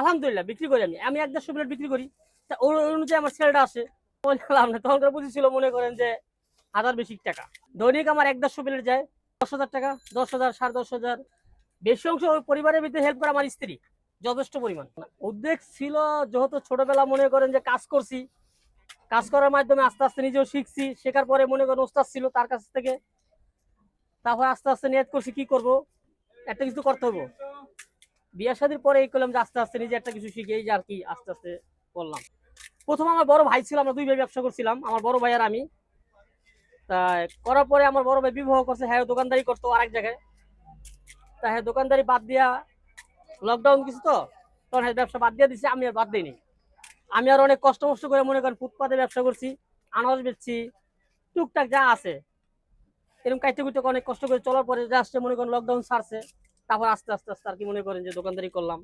আলহামদুলিল্লাহ, বিক্রি করি আমি। আমি এক দেড়শো প্লেট বিক্রি করি। তা ওই অনুযায়ী আমার সেলটা আসে। বললাম না তখনকার পুঁজি ছিল মনে করেন যে হাজার বেশি টাকা। দৈনিক আমার এক দেড়শো প্লেট যায়, দশ হাজার টাকা, দশ হাজার, সাড়ে দশ হাজার। বেশি অংশ ওই পরিবারের ভিতরে হেল্প করে আমার স্ত্রী, যথেষ্ট পরিমাণ। উদ্বেগ ছিল, যেহেতু ছোটবেলা মনে করেন যে কাজ করছি, কাজ করার মাধ্যমে আস্তে আস্তে নিজেও শিখছি, শেখার পরে মনে করেন ওস্তাদ ছিল তার কাছ থেকে। তারপর আস্তে আস্তে নিয়ত করছি, কি করব? একটা কিছু করতে হবে বিয়ে শাদির পরে এই করলাম যে আস্তে আস্তে নিজে একটা কিছু শিখে এই যে আর কি আস্তে আস্তে করলাম। প্রথম আমার বড় ভাই ছিল, আমরা দুই ভাই ব্যবসা করছিলাম, আমার বড় ভাই আর আমি। তা করার পরে আমার বড় ভাই বিবাহ করছে হ্যাঁ দোকানদারি করতো আরেক জায়গায়। তা হ্যাঁ দোকানদারি বাদ দিয়া লকডাউন কিছু তো, তখন হ্যাঁ ব্যবসা বাদ দিয়ে দিছি, আমি আর বাদ দিইনি। আমি আর অনেক কষ্ট মষ্ট করে মনে করেন ফুটপাতে ব্যবসা করছি, আনারস বেচছি, টুকটাক যা আছে। এরকম কাইতে কুইতে অনেক কষ্ট করে চলার পরে যা আসছে মনে করেন লকডাউন ছাড়ছে। তারপর আস্তে আস্তে আস্তে আর কি মনে করেন যে দোকানদারি করলাম।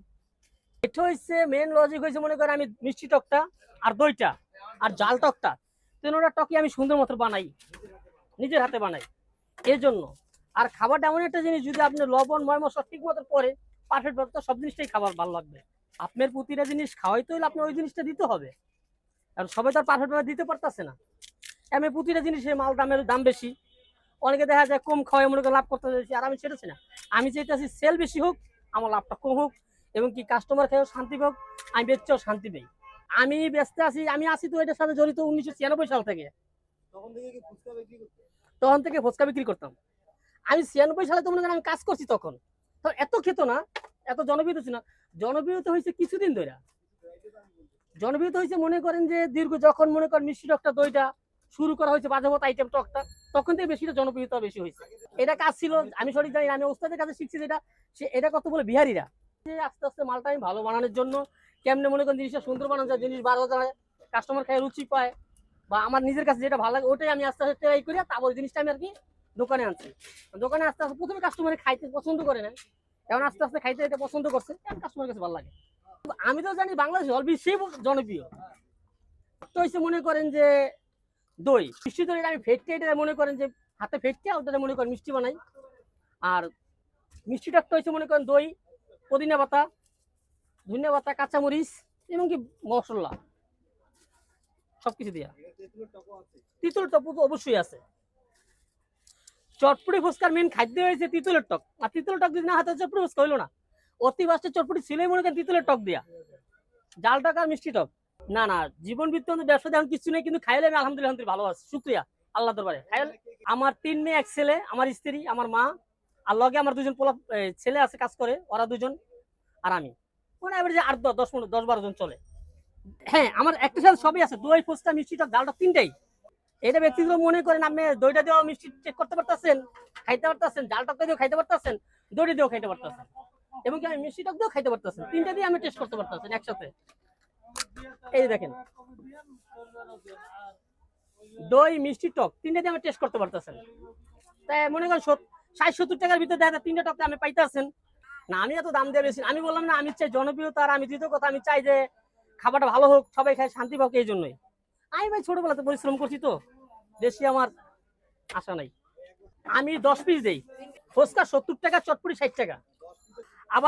এটা হচ্ছে মেন লজিক হয়েছে মনে করেন আমি মিষ্টি টকটা আর দইটা আর জাল টকটা। তিনোটা টকই আমি সুন্দর মতো বানাই, নিজের হাতে বানাই। এর জন্য আর খাবারটা এমন একটা জিনিস, যদি আপনি লবণ ময় মশলা ঠিক মতো পরে পারফেক্ট ভাবে, তো সব জিনিসটাই খাবার ভালো লাগবে। আপনার প্রতিটা জিনিস খাওয়াইতে হলে আপনি ওই জিনিসটা দিতে হবে। আর সবাই তো আর পারফেক্ট ভাবে দিতে পারতেছে না। আমি প্রতিটা জিনিসের মাল দামের দাম বেশি। অনেকে দেখা যায় কম খাওয়াই মনে লাভ করতে চাইছি আর আমি সেটাছি না। আমি চাইতেছি সেল বেশি হোক আমার লাভটা কম হোক এবং কি কাস্টমার খেয়েও শান্তি হোক আমি বেচতেও শান্তি পাই। আমি ব্যস্ত আছি আমি আছি তো এটার সাথে জড়িত উনিশশো ছিয়ানব্বই সাল থেকে। তখন থেকে ফুচকা বিক্রি করতে? তখন থেকে ফুচকা বিক্রি করতাম। আমি ছিয়ানব্বই সালে তো মনে করেন আমি কাজ করছি তখন। তো এত খেত না এত জনপ্রিয়তা ছিল না। জনপ্রিয়তা হয়েছে কিছুদিন ধরে জনপ্রিয়তা হয়েছে মনে করেন যে দীর্ঘ যখন মনে করেন মিষ্টি টকটা দইটা শুরু করা হয়েছে বাজাবত আইটেম টকটা তখন থেকে বেশিটা জনপ্রিয়তা বেশি হয়েছে। এটা কাজ ছিল, আমি সঠিক জানি আমি ওস্তাদের কাছে শিখছি যেটা। সে এটা কত বলে বিহারিরা। যে আস্তে আস্তে মালটা আমি ভালো বানানোর জন্য কেমনে মনে করেন জিনিসটা সুন্দর বানানো যায়, জিনিস বাড়ানো যায় কাস্টমার খায়, রুচি পায়, বা আমার নিজের কাছে যেটা ভালো লাগে, ওটাই আমি আস্তে আস্তে ট্রাই করি তারপর জিনিসটা আমি আর কি দোকানে আনছি। দোকানে আস্তে আস্তে প্রথমে কাস্টমারে খাইতে পছন্দ করে না এখন আস্তে আস্তে খাইতে এটা পছন্দ করছে এখন কাস্টমার কাছে ভালো লাগে? আমি তো জানি বাংলাদেশ অল বিশ্বেই জনপ্রিয়। তো হচ্ছে মনে করেন যে দই। মিষ্টি দই আমি ফেটকে এটা মনে করেন যে হাতে ফেটকে ওটা মনে করেন মিষ্টি বানাই। আর মিষ্টি টকটা হচ্ছে মনে করেন দই, পুদিনা পাতা, ধনিয়া পাতা, কাঁচামরিচ, এবং কি মশলা। সবকিছু দিয়া। এটা তেঁতুলের টক তো অবশ্যই আছে। চটপটি ফুচকার মেন খাদ্য হয়েছে তিতুলের টক। আর তিতুলের টক যদি না হাতে চটপটি ফুচকা হইল না। অতি বাস্তে চটপটি ছিলই মনে করেন তিতুলের টক দিয়া। জাল টক আর মিষ্টি টক। না না, জীবন বৃত্তান্ত ব্যবসা তেমন কিছু নেই, কিন্তু খাইলে আমি আলহামদুলিল্লাহ ভালো আছি। শুক্রিয়া, আল্লাহ দরবারে। আমার তিন মেয়ে, এক ছেলে, আমার স্ত্রী, আমার মা, আর লগে আমার দুজন পোলা ছেলে আছে, কাজ করে, ওরা দুজন আর আমি। এবারে আট দশ পনেরো, দশ বারো জন চলে। হ্যাঁ আমার একটা সাথে সবই আছে, দই, ফুচকা, মিষ্টি, টক, ডালটা তিনটাই। এটা ব্যক্তিগত মনে করেন আপনি দইটা দিয়েও মিষ্টি চেক করতে পারতেছেন, খাইতে পারতেছেন টকটা দিয়েও খাইতে পারতেছেন, দইটা দিয়েও খাইতে পারতেছেন। এবং কি আমি মিষ্টি টক দিয়েও খাইতে পারতেছেন। তিনটা দিয়ে আমি টেস্ট করতে পারতেছেন একসাথে। এই দেখেন। দই, মিষ্টি টক, তিনটা আমি টেস্ট করতে পারতেছেন। তাই মনে করেন ষাট, সত্তর টাকার ভিতরে দেখা তিনটা টকটা আমি পাইতেছেন। না, আমি এত দাম দিয়ে বেশি আমি বললাম না, আমি চাই জনপ্রিয়তা আর আমি দ্বিতীয় কথা, আমি চাই যে খাবারটা ভালো হোক, সবাই খায়, শান্তি পাক এই জন্যই। আমি ভাই ছোটবেলাতে পরিশ্রম করছি তো, বেশি আমার আশা নাই। আমি দশ পিস দেই। ফুচকা সত্তর টাকা চটপুরি ষাট টাকা।